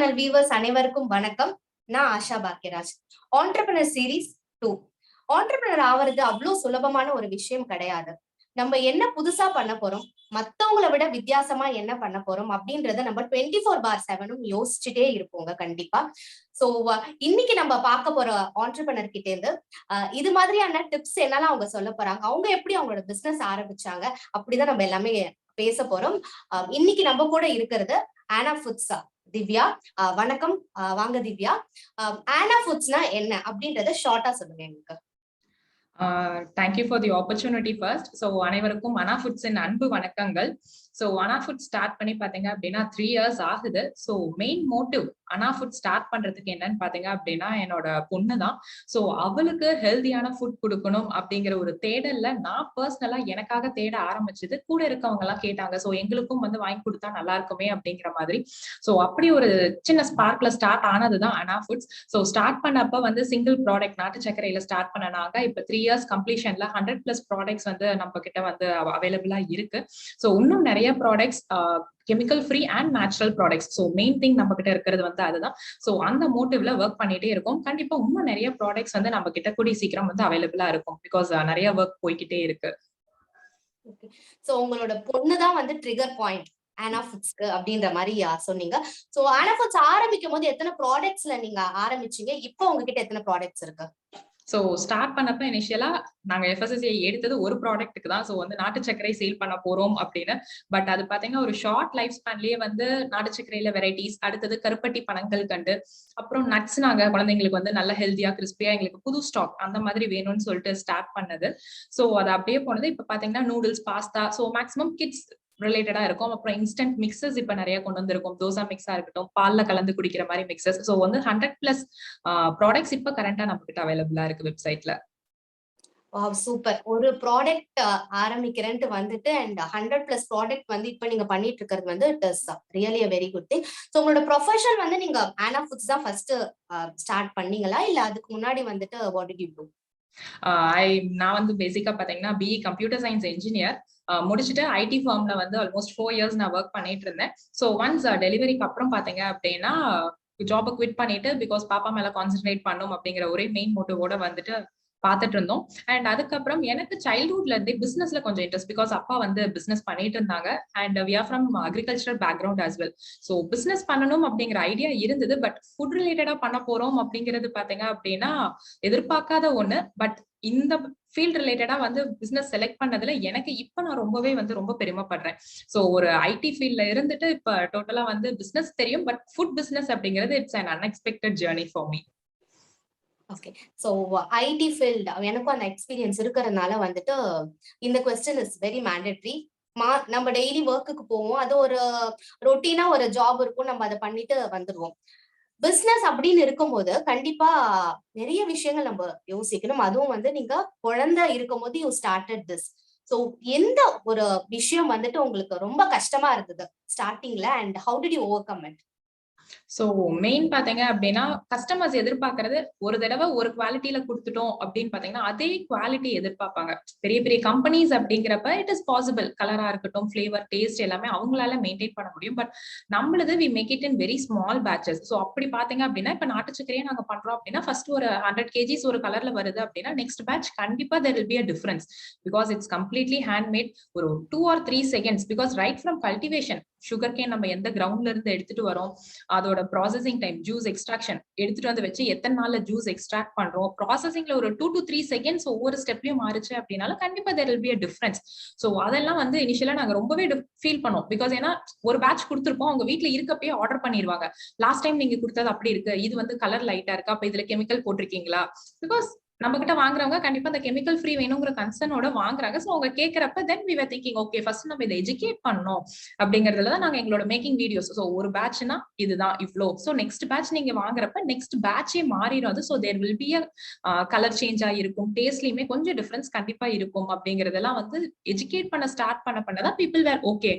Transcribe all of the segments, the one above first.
Channel viewers அனைவருக்கும் வணக்கம். நான் Asha Bhagyaraj. Entrepreneur series two entrepreneur ஆவறது அவ்வளவு சுலபமான ஒரு விஷயம் கிடையாது. நம்ம என்ன புதுசா பண்ண போறோம் மத்தவங்கள விட வித்தியாசமா என்ன பண்ண போறோம் அப்படின்றத நம்ம டுவெண்ட்டி ஃபோர் பார் செவனும் யோசிச்சுட்டே இருப்போங்க கண்டிப்பா. சோ இன்னைக்கு நம்ம பார்க்க போற ஆண்டர்பிரினர் கிட்ட இருந்து அஹ், இது மாதிரியான டிப்ஸ் என்னெல்லாம் அவங்க சொல்ல போறாங்க அவங்க எப்படி அவங்களோட பிசினஸ் ஆரம்பிச்சாங்க அப்படிதான் நம்ம எல்லாமே பேச போறோம். இன்னைக்கு நம்ம கூட இருக்கிறது ஆனா ஃபுட்ஸா திவ்யா. வணக்கம். அஹ், வாங்க திவ்யா. ஆனா ஃபுட்ஸ்னா என்ன அப்படின்றத ஷார்ட்டா சொல்லுங்க எங்களுக்கு. Thank you for the opportunity first so அனைவருக்கும் அனா ஃபுட்ஸின் அன்பு வணக்கங்கள். ஸோ அனா ஃபுட் ஸ்டார்ட் பண்ணி பார்த்தீங்க அப்படின்னா த்ரீ இயர்ஸ் ஆகுது. So main motive Ana food start பண்றதுக்கு என்னன்னு பார்த்தீங்க அப்படின்னா என்னோட பொண்ணு தான். ஸோ அவளுக்கு ஹெல்தியான ஃபுட் கொடுக்கணும் அப்படிங்கிற ஒரு தேடல்ல நான் பர்சனலா எனக்காக தேட ஆரம்பிச்சது கூட இருக்கவங்க எல்லாம் கேட்டாங்க. ஸோ எங்களுக்கும் வந்து வாங்கி கொடுத்தா நல்லா இருக்குமே அப்படிங்கிற மாதிரி. ஸோ அப்படி ஒரு சின்ன ஸ்பார்க்ல ஸ்டார்ட் ஆனதுதான் அனா ஃபுட்ஸ் ஸோ ஸ்டார்ட் பண்ணப்ப வந்து சிங்கிள் ப்ராடக்ட் நாட்டு சர்க்கரையில ஸ்டார்ட் பண்ணனாங்க இப்போ த்ரீ இயர்ஸ் கம்ப்ளீஷன்ல ஹண்ட்ரட் பிளஸ் ப்ராடக்ட்ஸ் வந்து நம்ம கிட்ட வந்து அவைலபிளா இருக்கு. ஸோ இன்னும் நிறைய products chemical free and natural products so main thing நம்ம கிட்ட இருக்கிறது வந்து அதுதான். ஸோ அந்த மோட்டிவ்ல ஒர்க் பண்ணிட்டே இருக்கும். கண்டிப்பா இன்னும் நிறைய ப்ராடக்ட்ஸ் வந்து நம்ம கிட்ட கூடிய சீக்கிரம் வந்து அவைலபிளா இருக்கும். பிகாஸ் நிறைய ஒர்க் போய்கிட்டே இருக்கு. சோ உங்களோட பொண்ணுதான் வந்து ட்ரிகர் பாயிண்ட் ஆனாஃபுட்ஸ்க்கு அப்படின்ற மாதிரி சொன்னீங்க. சோ ஆனாஃபுட்ஸ் ஆரம்பிக்கும் போது எத்தனை ப்ராடக்ட்ஸ்ல நீங்க ஆரம்பிச்சீங்க? இப்போ உங்ககிட்ட எத்தனை ப்ராடக்ட்ஸ் இருக்கு? ஸோ ஸ்டார்ட் பண்ணப்ப இனிஷியலா நாங்க எஃப்எஸ்எஸ்ஐ எடுத்தது ஒரு ப்ராடக்ட்டுக்கு தான். ஸோ வந்து நாட்டு சர்க்கரை சேல் பண்ண போறோம் அப்படின்னு. பட் அது பாத்தீங்கன்னா ஒரு ஷார்ட் லைஃப் ஸ்பேன்லயே வந்து நாட்டு சர்க்கரையில வெரைட்டிஸ் அடுத்தது கருப்பட்டி பணங்கள் கண்டு அப்புறம் நட்ஸ் நாங்க குழந்தைங்களுக்கு வந்து நல்ல ஹெல்த்தியா கிறிஸ்பியா எங்களுக்கு புது ஸ்டாக் அந்த மாதிரி வேணும்னு சொல்லிட்டு ஸ்டார்ட் பண்ணது. ஸோ அது அப்படியே போனது. இப்ப பாத்தீங்கன்னா noodles pasta so maximum kids ரிலேட்டடா இருக்கும். அப்புறம் இன்ஸ்டன்ட் மிக்சஸ் இப்ப நிறைய கொண்டு வந்திருக்கும். தோசா மிக்ஸா இருக்கட்டும் பால்ல கலந்து குடிக்கிற மாதிரி மிக்சஸ் ஸோ வந்து ஹண்ட்ரட் பிளஸ் ப்ராடக்ட்ஸ் இப்ப கரண்டா நம்ம கிட்ட அவைலபிளா இருக்கு வெப்சைட்ல சூப்பர் ஒரு ப்ராடக்ட் ஆரம்பிக்கிறேன்ட்டு வந்துட்டு அண்ட் ஹண்ட்ரட் பிளஸ் ப்ராடக்ட் வந்து இப்ப நீங்க பண்ணிட்டு இருக்கிறது வந்து it is really very good thing so உங்களோட ப்ரொஃபஷன் வந்து நீங்க ஆனா ஃபுட்ஸ் தான் ஃபர்ஸ்ட் ஸ்டார்ட் பண்ணீங்களா? இல்ல அதுக்கு முன்னாடி வந்துட்டு what did you do I நான் வந்து பேசிக்கா பாத்தீங்கன்னா பிஇ கம்ப்யூட்டர் சயின்ஸ் இன்ஜினியர் முடிச்சுட்டு ஐடி ஃபார்ம்ல வந்து ஆல்மோஸ்ட் ஃபோர் இயர்ஸ் நான் ஒர்க் பண்ணிட்டு இருந்தேன். ஸோ ஒன்ஸ் டெலிவரிக்கு அப்புறம் பாத்தீங்க அப்படின்னா ஜாபை குவிட் பண்ணிட்டு பிகாஸ் பாப்பா மேல கான்சென்ட்ரேட் பண்ணும் அப்படிங்கிற ஒரே மெயின் மோட்டிவோட வந்துட்டு பார்த்துட்டு இருந்தோம். அண்ட் அதுக்கப்புறம் எனக்கு சைல்ட்ஹுட்ல இருந்தே பிசினஸ்ல கொஞ்சம் இன்ட்ரெஸ்ட் பிகாஸ் அப்பா வந்து பிசினஸ் பண்ணிட்டு இருந்தாங்க. And we are from agricultural background as well so business பண்ணணும் அப்படிங்கிற ஐடியா இருந்தது. பட் ஃபுட் ரிலேட்டடா பண்ண போறோம் அப்படிங்கிறது பாத்தீங்க அப்படின்னா எதிர்பார்க்காத ஒண்ணு. பட் இந்த ஃபீல்ட் ரிலேட்டடா வந்து பிசினஸ் செலக்ட் பண்ணதுல எனக்கு இப்ப நான் ரொம்பவே வந்து ரொம்ப பெருமைப்படுறேன். ஸோ ஒரு ஐடி ஃபீல்ட்ல இருந்துட்டு இப்ப டோட்டலா வந்து பிசினஸ் தெரியும் பட் ஃபுட் பிசினஸ் அப்படிங்கிறது it's an unexpected journey for me okay so IT field எனக்கும் அந்த எக்ஸ்பீரியன்ஸ் இருக்கிறதுனால வந்துட்டு இந்த கொஸ்டின் இஸ் வெரி மேண்டட்ரி மா நம்ம டெய்லி ஒர்க்குக்கு போவோம். அது ஒரு ரொட்டீனா ஒரு ஜாப் இருக்கும். நம்ம அதை பண்ணிட்டு வந்துடுவோம். பிசினஸ் அப்படின்னு இருக்கும்போது கண்டிப்பா நிறைய விஷயங்கள் நம்ம யோசிக்கணும். அதுவும் வந்து நீங்க குழந்தை இருக்கும்போது யூ ஸ்டார்டட் திஸ் ஸோ எந்த ஒரு விஷயம் வந்துட்டு உங்களுக்கு ரொம்ப கஷ்டமா இருந்தது ஸ்டார்டிங்ல and how did you overcome it so main பாத்தீங்க அப்படின்னா கஸ்டமர்ஸ் எதிர்பார்க்கறது ஒரு தடவை ஒரு குவாலிட்டியில கொடுத்துட்டோம் அப்படின்னு பாத்தீங்கன்னா அதே குவாலிட்டி எதிர்பார்ப்பாங்க. பெரிய பெரிய கம்பெனிஸ் அப்படிங்கிறப்ப இட் இஸ் பாசிபிள் கலரா இருக்கட்டும் ஃபிளேவர் டேஸ்ட் எல்லாமே அவங்களால மெயின்டைன் பண்ண முடியும். பட் நம்மளது we make it in very small batches so அப்படி பாத்தீங்க அப்படின்னா இப்ப நாட்டு சக்கரையே நாங்க பண்றோம் அப்படின்னா ஃபர்ஸ்ட் ஒரு ஹண்ட்ரட் கேஜிஸ் ஒரு கலர்ல வருது அப்படின்னா நெக்ஸ்ட் பேட்ச் கண்டிப்பா there will be a difference because it's completely handmade ஒரு two or three seconds because right from cultivation sugarcane நம்ம எந்த கிரவுண்ட்ல இருந்து எடுத்துட்டு வரோம் அதோட ப்ராசஸிங் டைம் ஜூஸ் எக்ஸ்ட்ராக்ஷன் எடுத்துட்டு வந்து வச்சு எத்தனை நாள்ல ஜூஸ் எக்ஸ்ட்ராக்ட் பண்றோம்? ப்ராசஸிங்ல ஒரு டூ டு த்ரீ செகண்ட்ஸ் ஒவ்வொரு ஸ்டெப்லயும் மாறுச்சு அப்படின்னால கண்டிப்பா there will be a difference so அதெல்லாம் வந்து இனிஷியலா நாங்க ரொம்பவே ஃபீல் பண்ணோம். பிகாஸ் ஏன்னா ஒரு பேட்ச் கொடுத்துருப்போம் அவங்க வீட்ல இருக்கப்பயே ஆர்டர் பண்ணிடுவாங்க லாஸ்ட் டைம் நீங்க கொடுத்தது அப்படி இருக்கு. இது வந்து கலர் லைட்டா இருக்கு? அப்ப இதுல கெமிக்கல் போட்டிருக்கீங்களா? பிகாஸ் நம்ம கிட்ட வாங்குறவங்க கண்டிப்பா அந்த கெமிக்கல் ஃப்ரீ வேணுங்கிற கன்சர்னோட வாங்குறாங்க. ஸோ அவங்க கேட்கறப்ப then we were thinking okay first நம்ம இதை எஜுகேட் பண்ணணும். அப்படிங்கறதுல தான் நாங்க எங்களோட மேக்கிங் வீடியோஸ் ஸோ ஒரு பேட்ச்னா இதுதான் இவ்வளோ ஸோ நெக்ஸ்ட் பேட்ச் நீங்க வாங்குறப்ப நெக்ஸ்ட் பேட்சே மாறிடும் அது. So there will be a colour change ஆகிருக்கும் டேஸ்ட்லயுமே கொஞ்சம் டிஃபரன்ஸ் கண்டிப்பா இருக்கும் அப்படிங்கறதெல்லாம் வந்து எஜுகேட் பண்ண ஸ்டார்ட் பண்ண பண்ணதான் பீப்புள் வேர் ஓகே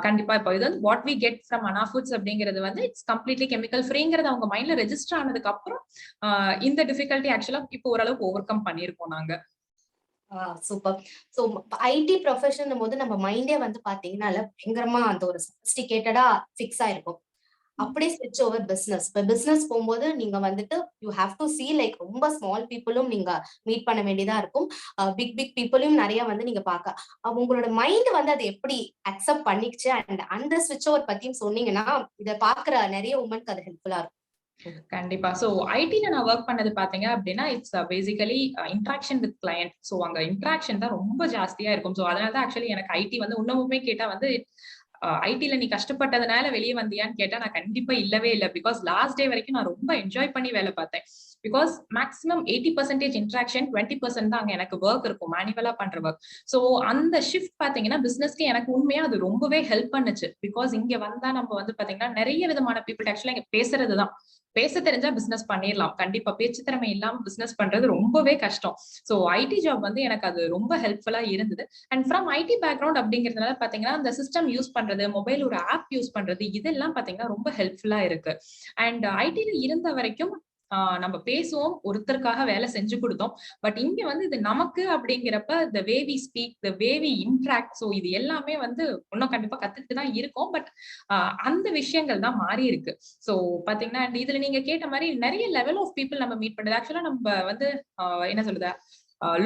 கண்டிப்பா இப்போ இது வந்து what we get from Ana foods அப்படிங்கிறது வந்து இட்ஸ் கம்ப்ளீட்லி கெமிக்கல் ஃப்ரீங்கிறது அவங்க மைண்ட்ல ரெஜிஸ்டர் ஆனதுக்கு அப்புறம் uh, இந்த டிஃபிகல்ட்டி ஆக்சுவலா இப்போ ஓரளவு அளவுக்கு ஓவர் கம் பண்ணிருக்கோம் நாங்க சூப்பர் ஸோ ஐடி ப்ரொஃபஷன் போது நம்ம மைண்டே வந்து பாத்தீங்கன்னா பயங்கரமா அந்த ஒரு சஃபிஸ்டிகேட்டடா ஃபிக்ஸ் ஆயிருக்கும். அப்படியே ஸ்விட்ச் ஓவர் பிசினஸ் இப்போ பிசினஸ் போகும்போது நீங்க வந்துட்டு you have to see like ரொம்ப ஸ்மால் பீப்புளும் நீங்க மீட் பண்ண வேண்டியதா இருக்கும். பிக் பிக் பீப்புளையும் நிறைய வந்து நீங்க பார்க்க உங்களோட மைண்ட் வந்து அதை எப்படி அக்செப்ட் பண்ணிக்கிச்சு? அண்ட் அந்த ஸ்விட்ச் ஓவர் பத்தியும் சொன்னீங்கன்னா இதை பாக்குற நிறைய உமனுக்கு அது ஹெல்ப்ஃபுல்லா இருக்கும். கண்டிப்பா. சோ ஐடில நான் ஒர்க் பண்ணது பாத்தீங்க அப்படின்னா it's basically interaction with client so அங்க இன்ட்ராக்ஷன் தான் ரொம்ப ஜாஸ்தியா இருக்கும். சோ அதனால தான் ஆக்சுவலி எனக்கு ஐடி வந்து இன்னமுமே கேட்டா வந்து uh, ஐடில நீ கஷ்டப்பட்டதுனால வெளியே வந்தியான்னு கேட்டா நான் கண்டிப்பா இல்லவே இல்லை. பிகாஸ் லாஸ்ட் டே வரைக்கும் நான் ரொம்ப என்ஜாய் பண்ணி வேலை பார்த்தேன். Because maximum eighty percentage interaction twenty percent தான் அங்க எனக்கு ஒர்க் இருக்கும். மேனுவலா பண்ற ஒர்க் ஸோ அந்த ஷிஃப்ட் பாத்தீங்கன்னா பிசினஸ்க்கு எனக்கு உண்மையா அது ரொம்பவே ஹெல்ப் பண்ணுச்சு. பிகாஸ் இங்க வந்தா நம்ம வந்து பாத்தீங்கன்னா நிறைய விதமான பீப்புள் ஆக்சுவலா இங்க பேசுறதுதான் பேச தெரிஞ்சா பிசினஸ் பண்ணிடலாம் கண்டிப்பா பேச்சு திறமை இல்லாம பிசினஸ் பண்றது ரொம்பவே கஷ்டம். சோ ஐடி ஜாப் வந்து எனக்கு அது ரொம்ப ஹெல்ப்ஃபுல்லா இருந்தது. அண்ட் ஃப்ரம் ஐடி பேக்ரவுண்ட் அப்படிங்கறதுனால பாத்தீங்கன்னா அந்த சிஸ்டம் யூஸ் பண்றது மொபைல் ஒரு ஆப் யூஸ் பண்றது இதெல்லாம் பாத்தீங்கன்னா ரொம்ப ஹெல்ப்ஃபுல்லா இருக்கு. அண்ட் ஐடில இருந்த வரைக்கும் நம்ம பேசுவோம் ஒருத்தருக்காக வேலை செஞ்சு கொடுத்தோம். பட் இங்க வந்து இது நமக்கு அப்படிங்கிறப்ப the way we speak the way we interact so இது எல்லாமே வந்து இன்னும் கண்டிப்பா கத்துட்டு தான் இருக்கும். பட் அந்த விஷயங்கள் தான் மாறி இருக்கு. ஸோ பாத்தீங்கன்னா இதுல நீங்க கேட்ட மாதிரி நிறைய லெவல் ஆஃப் பீப்புள் நம்ம மீட் பண்ணுறது ஆக்சுவலா நம்ம வந்து என்ன சொல்லுது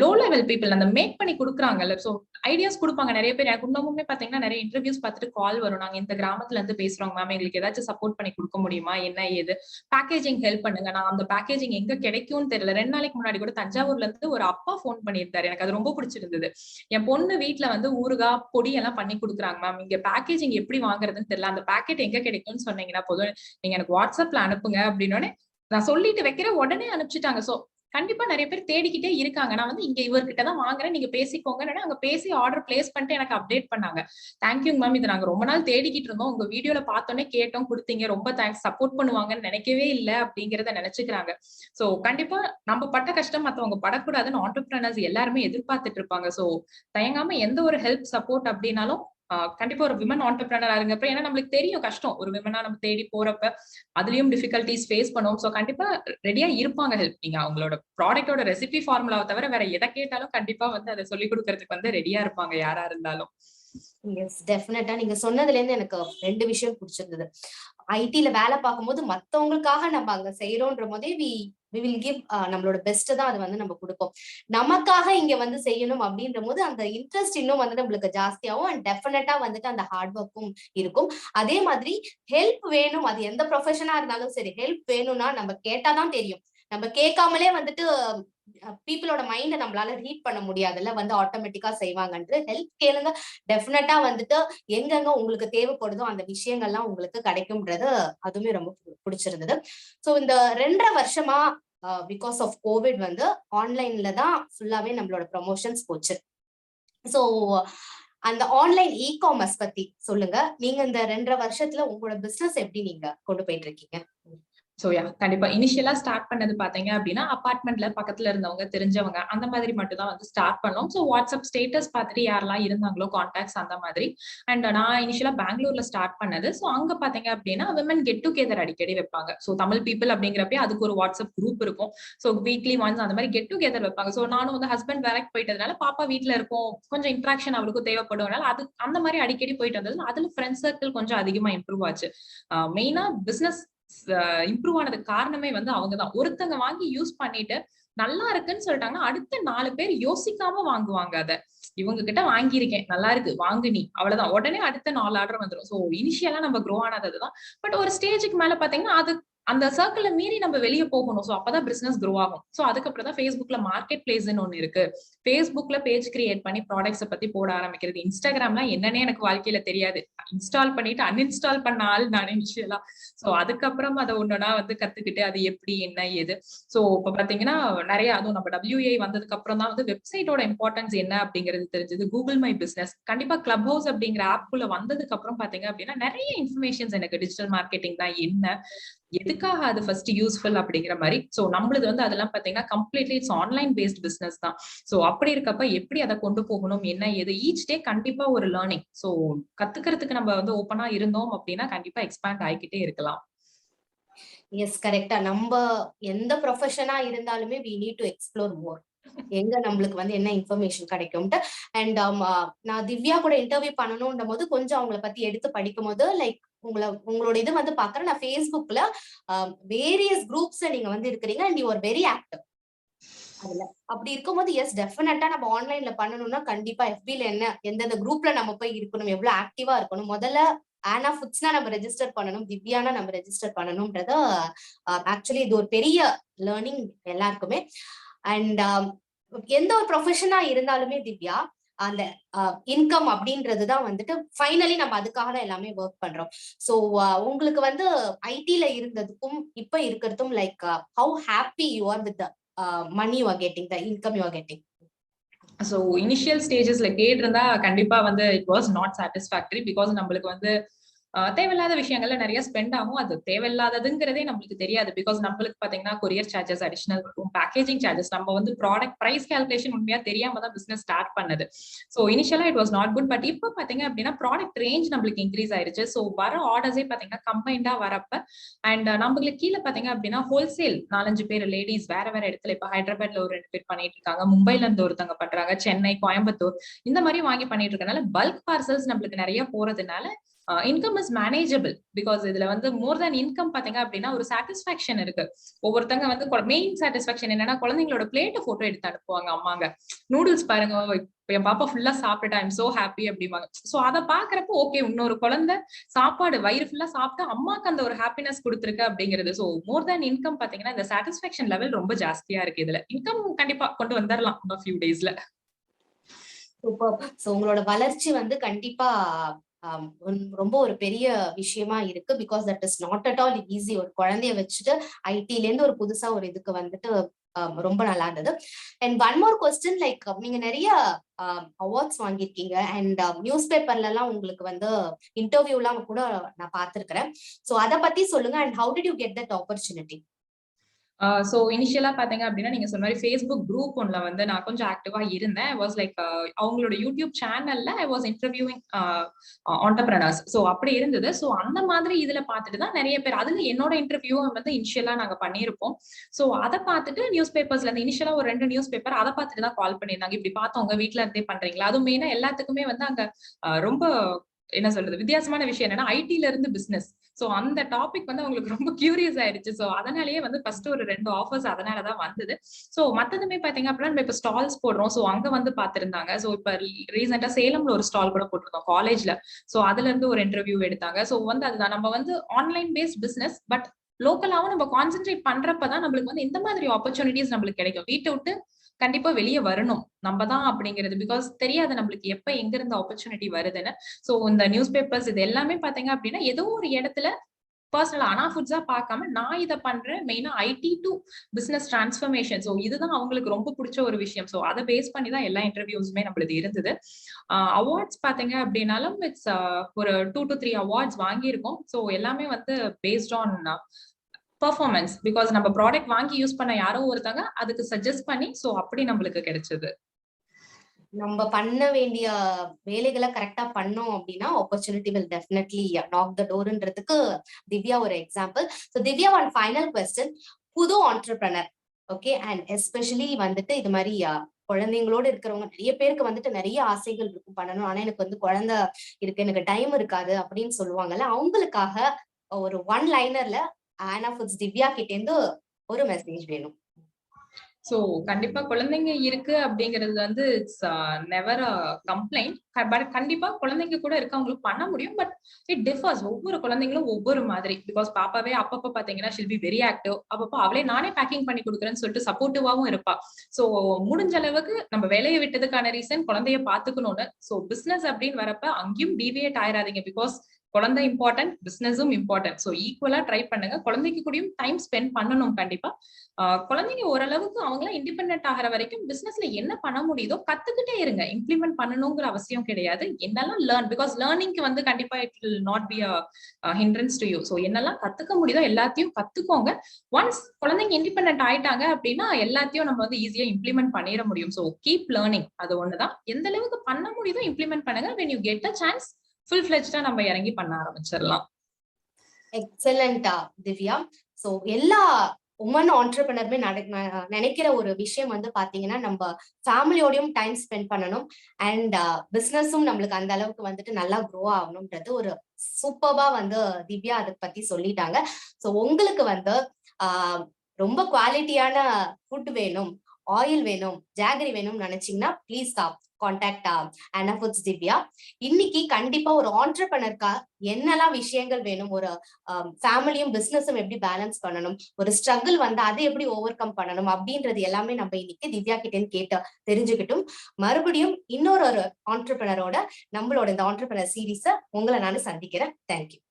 லோ லெவல் பீப்புள் அந்த மேக் பண்ணி கொடுக்குறாங்கல்ல. ஸோ ஐடியாஸ் கொடுப்பாங்க நிறைய பேர். எனக்கு இன்னமுமே பாத்தீங்கன்னா நிறைய இன்டர்வியூஸ் பார்த்துட்டு கால் வரும். நாங்கள் இந்த கிராமத்துல இருந்து பேசுறோங்க மேம் எங்களுக்கு ஏதாச்சும் சப்போர்ட் பண்ணி கொடுக்க முடியுமா? என்ன ஏது? பேக்கேஜிங் ஹெல்ப் பண்ணுங்க. நான் அந்த பேக்கேஜிங் எங்க கிடைக்கும்னு தெரியல. ரெண்டு நாளைக்கு முன்னாடி கூட தஞ்சாவூர்ல இருந்து ஒரு அப்பா ஃபோன் பண்ணியிருந்தாரு. எனக்கு அது ரொம்ப பிடிச்சிருந்தது. என் பொண்ணு வீட்டுல வந்து ஊருகா பொடி எல்லாம் பண்ணி கொடுக்குறாங்க மேம் இங்க பேக்கேஜிங் எப்படி வாங்குறதுன்னு தெரியல. அந்த பேக்கெட் எங்க கிடைக்கும்னு சொன்னீங்கன்னா போதும். நீங்க எனக்கு வாட்ஸ்அப்ல அனுப்புங்க அப்படின்னு நான் சொல்லிட்டு வைக்கிற உடனே அனுப்பிச்சிட்டாங்க. சோ கண்டிப்பா நிறைய பேர் தேடிக்கிட்டே இருக்காங்க. நான் வந்து இங்க இவர்கிட்ட தான் வாங்குறேன். நீங்க பேசிக்கோங்க. அங்க பேசி ஆர்டர் பிளேஸ் பண்ணிட்டு எனக்கு அப்டேட் பண்ணாங்க. தேங்க்யூங்க மேம் இது நாங்க ரொம்ப நாள் தேடிக்கிட்டு இருந்தோம். உங்க வீடியோல பார்த்தோன்னே கேட்டோம் கொடுத்தீங்க. ரொம்ப தேங்க்ஸ் சப்போர்ட் பண்ணுவாங்கன்னு நினைக்கவே இல்லை அப்படிங்கறத நினைச்சுக்கிறாங்க. சோ கண்டிப்பா நம்ம பட்ட கஷ்டம் மத்தவங்க படக்கூடாதுன்னு ஆண்டர்பிரினர்ஸ் எல்லாருமே எதிர்பார்த்துட்டு இருப்பாங்க. சோ தயங்காம எந்த ஒரு ஹெல்ப் சப்போர்ட் அப்படின்னாலும் கண்டிப்பா ஒரு விமன் ஆண்டர்பிரினர் இருங்கப்ப ஏன்னா நம்மளுக்கு தெரியும் கஷ்டம். ஒரு விமனா நம்ம தேடி போறப்ப அதுலயும் டிஃபிகல்டிஸ் ஃபேஸ் பண்ணுவோம். சோ கண்டிப்பா ரெடியா இருப்பாங்க ஹெல்ப் நீங்க அவங்களோட ப்ராடக்டோட ரெசிபி ஃபார்முலாவை தவிர வேற எதை கேட்டாலும் கண்டிப்பா வந்து அதை சொல்லி கொடுக்கறதுக்கு வந்து ரெடியா இருப்பாங்க யாரா இருந்தாலும். எஸ் டெஃபினட்டா நீங்க சொன்னதுல இருந்து எனக்கு ரெண்டு விஷயம் பிடிச்சிருந்தது. ஐடில வேலை பார்க்கும்போது மத்தவங்களுக்காக நம்ம அங்க செய்யறோன்ற போதே வி வி வில் கிவ் நம்மளோட பெஸ்ட் தான் அது வந்து நம்ம கொடுப்போம். நமக்காக இங்க வந்து செய்யணும் அப்படின்ற போது அந்த இன்ட்ரெஸ்ட் இன்னும் வந்து நம்மளுக்கு ஜாஸ்தியாகும் அண்ட் டெஃபினட்டா வந்துட்டு அந்த ஹார்ட் ஒர்க்கும் இருக்கும். அதே மாதிரி ஹெல்ப் வேணும். அது எந்த ப்ரொஃபஷனா இருந்தாலும் சரி ஹெல்ப் வேணும்னா நம்ம கேட்டாதான் தெரியும். நம்ம கேட்காமலே வந்துட்டு பீப்புளோட மைண்ட நம்மளால ரீட் பண்ண முடியாதுல்ல வந்து ஆட்டோமேட்டிக்கா செய்வாங்கன்ட்டு. ஹெல்ப் கேளுங்க. டெஃபினட்டா வந்துட்டு எங்கெங்க உங்களுக்கு தேவைப்படுதோ அந்த விஷயங்கள்லாம் உங்களுக்கு கிடைக்கும்ன்றது அதுவுமே ரொம்ப பிடிச்சிருந்தது. ஸோ இந்த ரெண்டரை வருஷமா பிகாஸ் ஆஃப் கோவிட் வந்து ஆன்லைன்ல தான் ஃபுல்லாவே நம்மளோட ப்ரொமோஷன்ஸ் போச்சு. ஸோ அந்த ஆன்லைன் இ காமர்ஸ் பத்தி சொல்லுங்க. நீங்க இந்த ரெண்டரை வருஷத்துல உங்களோட பிசினஸ் எப்படி நீங்க கொண்டு போயிட்டு இருக்கீங்க? ஸோ யா கண்டிப்பா. இனிஷியலா ஸ்டார்ட் பண்ணது பாத்தீங்க அப்படின்னா அபார்ட்மெண்ட்ல பக்கத்துல இருந்தவங்க தெரிஞ்சவங்க அந்த மாதிரி மட்டும் தான் வந்து ஸ்டார்ட் பண்ணோம். ஸோ வாட்ஸ்அப் ஸ்டேட்டஸ் பார்த்துட்டு யாரெல்லாம் இருந்தாங்களோ கான்டாக்ட்ஸ் அந்த மாதிரி. அண்ட் நான் இனிஷியலா பெங்களூர்ல ஸ்டார்ட் பண்ணது. ஸோ அங்க பாத்தீங்க அப்படின்னா விமன் கெட் டுகெதர் அடிக்கடி வைப்பாங்க. ஸோ தமிழ் பீப்புள் அப்படிங்கிறப்ப அதுக்கு ஒரு வாட்ஸ்அப் குரூப் இருக்கும். ஸோ வீக்லி ஒன்ஸ் அந்த மாதிரி கெட் டுகெதர் வைப்பாங்க. ஸோ நானும் வந்து ஹஸ்பண்ட் வேலைக்கு போயிட்டதுனால பாப்பா வீட்டுல இருக்கும் கொஞ்சம் இன்ட்ராக்ஷன் அவளுக்கும் தேவைப்படுவதால அது அந்த மாதிரி அடிக்கடி போயிட்டு வந்தது அதுல ஃப்ரெண்ட்ஸ் சர்க்கிள் கொஞ்சம் அதிகமா இம்ப்ரூவ் ஆச்சு. மெயினா பிசினஸ் இம்ப்ரூவ் ஆனதுக்கு காரணமே வந்து அவங்கதான். ஒருத்தங்க வாங்கி யூஸ் பண்ணிட்டு நல்லா இருக்குன்னு சொல்லிட்டாங்கன்னா அடுத்த நாலு பேர் யோசிக்காம வாங்குவாங்க அதை. இவங்க கிட்ட வாங்கியிருக்கேன் நல்லா இருக்கு வாங்கு நீ. அவ்வளவுதான். உடனே அடுத்த நாலு ஆர்டர் வந்துடும் சோ இனிஷியலா நம்ம க்ரோ ஆனது அதுதான். பட் ஒரு ஸ்டேஜுக்கு மேல பாத்தீங்கன்னா அது அந்த சர்க்கிள மீறி நம்ம வெளியே போகணும். ஸோ அப்பதான் பிசினஸ் க்ரோ ஆகும். ஸோ அதுக்கப்புறம் தான் ஃபேஸ்புக்ல மார்க்கெட் பிளேஸ்னு ஒன்று இருக்கு. ஃபேஸ்புக்ல பேஜ் கிரியேட் பண்ணி ப்ராடக்ட்ஸை பத்தி போட ஆரம்பிக்கிறது. இன்ஸ்டாகிராம்லாம் என்னன்னே எனக்கு வாழ்க்கையில தெரியாது. இன்ஸ்டால் பண்ணிட்டு அன்இன்ஸ்டால் பண்ண ஆள் நான் இனிஷியலா ஸோ அதுக்கப்புறம் அதை ஒன்னொன்னா வந்து கத்துக்கிட்டு அது எப்படி என்ன ஏது ஸோ இப்போ பாத்தீங்கன்னா நிறைய அதுவும் நம்ம டபிள்யூஏ வந்ததுக்கு அப்புறம் தான் வந்து வெப்சைட்டோட இம்பார்ட்டன்ஸ் என்ன அப்படிங்கிறது தெரிஞ்சது. கூகுள் மை பிசினஸ் கண்டிப்பா கிளப் ஹவுஸ் அப்படிங்கிற ஆப்குள்ள வந்ததுக்கு அப்புறம் பாத்தீங்க அப்படின்னா நிறைய இன்ஃபர்மேஷன்ஸ் எனக்கு டிஜிட்டல் மார்க்கெட்டிங் தான் என்ன? எதுக்காக அது ஃபர்ஸ்ட் யூஸ்ஃபுல் அப்படிங்கிற மாதிரி? சோ நம்மளது வந்து அதெல்லாம் பாத்தீங்கன்னா completely it's online based business தான். சோ அப்படி இருக்கப்ப எப்படி அதை கொண்டு போகணும்? என்ன எது ஈச் டே கண்டிப்பா ஒரு லேர்னிங் ஸோ கத்துக்கிறதுக்கு நம்ம வந்து ஓப்பனா இருந்தோம் அப்படின்னா கண்டிப்பா எக்ஸ்பேண்ட் ஆகிக்கிட்டே இருக்கலாம். எஸ் கரெக்டா நம்ம எந்த ப்ரொஃபஷனா இருந்தாலுமே we need to explore more எங்க நம்மளுக்கு வந்து என்ன இன்ஃபர்மேஷன் கிடைக்கும்ட்டு. அண்ட் நான் திவ்யா கூட இன்டர்வியூ பண்ணணும்ன்ற போது கொஞ்சம் அவங்கள பத்தி எடுத்து படிக்கும் போது லைக் உங்களை உங்களோட இது வந்து பாக்குறேன். நான் ஃபேஸ்புக்ல வேரியஸ் குரூப்ஸ் நீங்க வந்து இருக்கிறீங்க. And you are very active அதுல. அப்படி இருக்கும்போது எஸ் டெஃபினட்டா நம்ம ஆன்லைன்ல பண்ணணும்னா கண்டிப்பா எஃபில என்ன எந்தெந்த குரூப்ல நம்ம போய் இருக்கணும் எவ்வளவு ஆக்டிவா இருக்கணும். முதல்ல ஆனா ஃபுட்ஸ்னா நம்ம ரெஜிஸ்டர் பண்ணணும். திவ்யானா நம்ம ரெஜிஸ்டர் பண்ணணும்ன்றத ஆக்சுவலி இது ஒரு பெரிய லேர்னிங் எல்லாருக்குமே. அண்ட் எந்த ஒரு ப்ரொஃபஷனா இருந்தாலுமே திவ்யா அந்த இன்கம் அப்படின்றது தான் வந்துட்டு ஃபைனலி நம்ம அதுக்காக தான் எல்லாமே ஒர்க் பண்றோம். ஸோ உங்களுக்கு வந்து ஐடில இருந்ததுக்கும் இப்ப இருக்கிறதும் like how happy you are with money you are getting the income you are getting so initial ஸ்டேஜஸ்ல கேட்டிருந்தா கண்டிப்பா வந்து it was not satisfactory because நம்மளுக்கு வந்து தேவையில்லாத விஷயங்கள்ல நிறைய ஸ்பெண்ட் ஆகும். அது தேவையில்லாததுங்கிறதே நம்மளுக்கு தெரியாது. பிகாஸ் நம்மளுக்கு பாத்தீங்கன்னா கொரியர் சார்ஜஸ் அடிஷனல் இருக்கும் பேக்கேஜிங் சார்ஜஸ் நம்ம வந்து ப்ராடக்ட் பிரைஸ் கால்குலேஷன் உண்மையா தெரியாம தான் பிசினஸ் ஸ்டார்ட் பண்ணது. ஸோ இனிஷியலா it was not good but இப்போ பாத்தீங்க அப்படின்னா ப்ராடக்ட் ரேஞ்ச் நம்மளுக்கு இன்க்ரீஸ் ஆயிருச்சு. ஸோ வர ஆர்டர்ஸே பாத்தீங்கன்னா கம்பைண்டா வரப்ப அண்ட் நம்மளுக்கு கீழே பாத்தீங்க அப்படின்னா ஹோல்சேல் நாலஞ்சு பேர் லேடிஸ் வேற வேற இடத்துல இப்ப ஹைதராபாத்ல ஒரு ரெண்டு பேர் பண்ணிட்டு இருக்காங்க. மும்பைல இருந்து ஒருத்தவங்க பண்றாங்க. சென்னை கோயம்புத்தூர் இந்த மாதிரி வாங்கி பண்ணிட்டு இருக்கனால பல்க் பார்சல்ஸ் நம்மளுக்கு நிறைய போறதுனால இன்கம் இஸ் மேனேஜபிள் பிகாஸ் இதுல வந்து மோர் தேன் இன்கம் பாத்தீங்க அப்படின்னா ஒரு சாட்டிஸ்பாக்சன் இருக்கு. ஒவ்வொருத்தங்க வந்து மெயின் சாட்டிஸ்பாக்சன் என்னன்னா குழந்தைங்களோட பிளேட்டை போட்டோ எடுத்து அனுப்புவாங்க அம்மாங்க. நூடுல்ஸ் பாருங்க என் பாப்பா ஃபுல்லா சாப்பிட்டுட்டா ஐம் சோ ஹாப்பி அப்படிம்பாங்க. சோ அதை பாக்குறப்போ ஓகே இன்னொரு குழந்தை சாப்பாடு வயிறு ஃபுல்லா சாப்பிட்டு அம்மாக்கு அந்த ஒரு ஹாப்பினஸ் கொடுத்துருக்கு அப்படிங்கிறது. சோ மோர் தேன் இன்கம் பாத்தீங்கன்னா இந்த சாட்டிஸ்பாக்சன் லெவல் ரொம்ப ஜாஸ்தியா இருக்கு இதுல. இன்கம் கண்டிப்பா கொண்டு வந்துடலாம் இன்னும் ஃபியூ டேஸ்ல சூப்பர் சோ உங்களோட வளர்ச்சி வந்து கண்டிப்பா ரொம்ப ஒரு பெரிய விஷயமா இருக்கு. Because that is not at all easy ஒரு குழந்தைய வச்சுட்டு ஐடில இருந்து ஒரு புதுசா ஒரு இதுக்கு வந்துட்டு ரொம்ப நல்லா இருந்தது. And one more question like நீங்க நிறைய அவார்ட்ஸ் வாங்கியிருக்கீங்க. அண்ட் நியூஸ் பேப்பர்ல எல்லாம் உங்களுக்கு வந்து இன்டர்வியூலாம் கூட நான் பார்த்திருக்கிறேன். ஸோ அதை பத்தி சொல்லுங்க. And how did you get that opportunity so இனிஷியலா பாத்தீங்க அப்படின்னா நீங்க சொன்ன மாதிரி ஃபேஸ்புக் குரூப் ஒன்ல வந்து நான் கொஞ்சம் ஆக்டிவா இருந்தேன். வாஸ் லைக் அவங்களோட யூடியூப் சேனல்ல I was interviewing entrepreneurs so அப்படி இருந்தது. ஸோ அந்த மாதிரி இதுல பார்த்துட்டு தான் நிறைய பேர் அதுல என்னோட இன்டர்வியூவை வந்து இனிஷியலா நாங்க பண்ணியிருப்போம். ஸோ அதை பார்த்துட்டு நியூஸ் பேப்பர்ஸ்ல இருந்து இனிஷியலா ஒரு ரெண்டு நியூஸ் பேப்பர் அதை பார்த்துட்டு தான் கால் பண்ணியிருந்தாங்க. இப்படி பார்த்தவங்க வீட்டுல இருந்தே பண்றீங்களா? அதுவும் மெயினா எல்லாத்துக்குமே வந்து அங்க ரொம்ப என்ன சொல்றது வித்தியாசமான விஷயம் என்னன்னா ஐடில இருந்து பிசினஸ் ஸோ அந்த டாபிக் வந்து அவங்களுக்கு ரொம்ப கியூரியஸ் ஆயிடுச்சு. ஸோ அதனாலயே வந்து ஃபர்ஸ்ட் ஒரு ரெண்டு ஆஃபர்ஸ் அதனால தான் வந்தது. ஸோ மத்ததுமே பார்த்தீங்க அப்படின்னா நம்ம இப்போ ஸ்டால்ஸ் போடுறோம். ஸோ அங்க வந்து பார்த்துருந்தாங்க ஸோ இப்போ ரீசெண்டாக சேலம்ல ஒரு ஸ்டால் கூட போட்டிருந்தோம் காலேஜ்ல ஸோ அதுல இருந்து ஒரு இன்டர்வியூ எடுத்தாங்க. ஸோ வந்து அதுதான். நம்ம வந்து ஆன்லைன் பேஸ்ட் பிஸ்னஸ் பட் லோக்கலாவும் நம்ம கான்சென்ட்ரேட் பண்றப்பதான் நம்மளுக்கு வந்து இந்த மாதிரி ஆப்பர்ச்சுனிட்டிஸ் நம்மளுக்கு கிடைக்கும். வீட்டை விட்டு கண்டிப்பா வெளியே வரணும். நம்ம தான் அப்படிங்கிறது. பிகாஸ் தெரியாது நம்மளுக்கு எப்ப எங்க இருந்து ஆப்பர்ச்சுனிட்டி வருதுன்னு. சோ இந்த நியூஸ் பேப்பர்ஸ் இது எல்லாமே பாத்தீங்க அப்படின்னா ஏதோ ஒரு இடத்துல பர்சனல் அனா ஃபுட்ஸா பார்க்காம நான் இதை பண்றேன் மெயினா IT to business transformation so இதுதான் அவங்களுக்கு ரொம்ப பிடிச்ச ஒரு விஷயம். ஸோ அதை பேஸ் பண்ணி தான் எல்லா இன்டர்வியூஸுமே நம்மளுக்கு இருந்தது. அவார்ட்ஸ் பாத்தீங்க அப்படின்னாலும் இட்ஸ் ஒரு டூ டு த்ரீ அவார்ட்ஸ் வாங்கியிருக்கோம். ஸோ எல்லாமே வந்து பேஸ்ட் ஆன் பர்ஃபார்மன்ஸ் பிகாஸ் நம்ம ப்ராடக்ட் வாங்கி யூஸ் பண்ண யாரோ ஒருத்தங்க அதுக்கு சஜஸ்ட் பண்ணி சோ அப்படி நம்மளுக்கு கிடைச்சது. நம்ம பண்ண வேண்டிய வேலைகளை கரெக்டா பண்ணோம் அப்படின்னா opportunity will definitely knock the டோர்ன்றதுக்கு Divya ஒரு example so Divya one final question புது ஆண்டர்பிரனர் ஓகே அண்ட் எஸ்பெஷலி வந்துட்டு இது மாதிரி குழந்தைங்களோட இருக்கிறவங்க நிறைய பேருக்கு வந்துட்டு நிறைய ஆசைகள் இருக்கும் பண்ணணும். ஆனா எனக்கு வந்து குழந்தை இருக்கு எனக்கு டைம் இருக்காது அப்படின்னு சொல்லுவாங்கல்ல அவங்களுக்காக ஒரு ஒன் லைனர்ல ஆனா ஃபுட்ஸ் திவ்யா கிட்டேருந்து ஒரு மெசேஜ் வேணும். சோ கண்டிப்பா குழந்தைங்க இருக்கு அப்படிங்கிறது வந்து it's never a complaint but கண்டிப்பா குழந்தைங்க கூட இருக்கவங்களுக்கு பண்ண முடியும் பட் இட் டிஃபர்ஸ் ஒவ்வொரு குழந்தைங்களும் ஒவ்வொரு மாதிரி. பிகாஸ் பாப்பாவே அப்பப்ப பாத்தீங்கன்னா ஷில் பி வெரி ஆக்டிவ் அப்பப்போ அவளே நானே பேக்கிங் பண்ணி கொடுக்குறேன்னு சொல்லிட்டு சப்போர்ட்டிவாவும் இருப்பா. சோ முடிஞ்ச அளவுக்கு நம்ம வேலையை விட்டதுக்கான ரீசன் குழந்தைய பாத்துக்கணும்னு. சோ பிசினஸ் அப்படின்னு வரப்ப அங்கேயும் டிவியேட் ஆயிராதீங்க. பிகாஸ் குழந்தை இம்பார்ட்டன்ட் பிசினஸும் இம்பார்ட்டன்ட் ஸோ ஈக்குவலா ட்ரை பண்ணுங்க. குழந்தைக்கு கூடயும் டைம் ஸ்பெண்ட் பண்ணணும் கண்டிப்பா. குழந்தைங்க ஓரளவுக்கு அவங்களாம் இண்டிபெண்ட் ஆகிற வரைக்கும் பிசினஸ்ல என்ன பண்ண முடியுதோ கத்துக்கிட்டே இருங்க. இம்ப்ளிமெண்ட் பண்ணணுங்கிற அவசியம் கிடையாது. என்னெல்லாம் லேர்ன் பிகாஸ் லேர்னிங்க்கு வந்து கண்டிப்பா it will not be a hindrance to you so என்னெல்லாம் கத்துக்க முடியுதோ எல்லாத்தையும் கத்துக்கோங்க. ஒன்ஸ் குழந்தைங்க இண்டிபெண்ட் ஆயிட்டாங்க அப்படின்னா எல்லாத்தையும் நம்ம வந்து ஈஸியா இம்ப்ளிமெண்ட் பண்ணிட முடியும். ஸோ கீப் லேர்னிங் அது ஒண்ணுதான். எந்த அளவுக்கு பண்ண முடியுதோ இம்ப்ளிமெண்ட் பண்ணுங்க. When you get a chance full ஃபிளெஜ்டா நம்ம இறங்கி பண்ண ஆரம்பிச்சிடலாம். எக்ஸலண்டா திவ்யா. சோ எல்லா உமன் ஆண்டர்பிரினருமே நினைக்கிற ஒரு விஷயம் வந்து பாத்தீங்கன்னா நம்ம ஃபேமிலியோடையும் டைம் ஸ்பெண்ட் பண்ணணும். அண்ட் பிசினஸும் நம்மளுக்கு அந்த அளவுக்கு வந்துட்டு நல்லா க்ரோ ஆகணும்ன்றது ஒரு சூப்பர்பா வந்து திவ்யா அதை பத்தி சொல்லிட்டாங்க. சோ உங்களுக்கு வந்து ஆஹ் ரொம்ப குவாலிட்டியான ஃபுட் வேணும் ஆயில் வேணும் ஜாகரி வேணும்னு நினைச்சீங்கன்னா ப்ளீஸ் ஸ்டாப் அனா அனஃபுட்ஸ் திவ்யா இன்னைக்கு கண்டிப்பா ஒரு ஆண்டர்பனருக்கா என்னெல்லாம் விஷயங்கள் வேணும்? ஒரு um, ஃபேமிலியும் பிசினஸும் எப்படி பேலன்ஸ் பண்ணணும்? ஒரு ஸ்ட்ரகிள் வந்து அதை எப்படி ஓவர் கம் பண்ணணும்? அப்படின்றது எல்லாமே நம்ம இன்னைக்கு திவ்யா கிட்டேன்னு கேட்டு தெரிஞ்சுக்கிட்டும். மறுபடியும் இன்னொரு ஒரு ஆண்டர்பனரோட நம்மளோட இந்த ஆண்டர்பனர் சீரீஸை உங்களை நான் சந்திக்கிறேன். தேங்க்யூ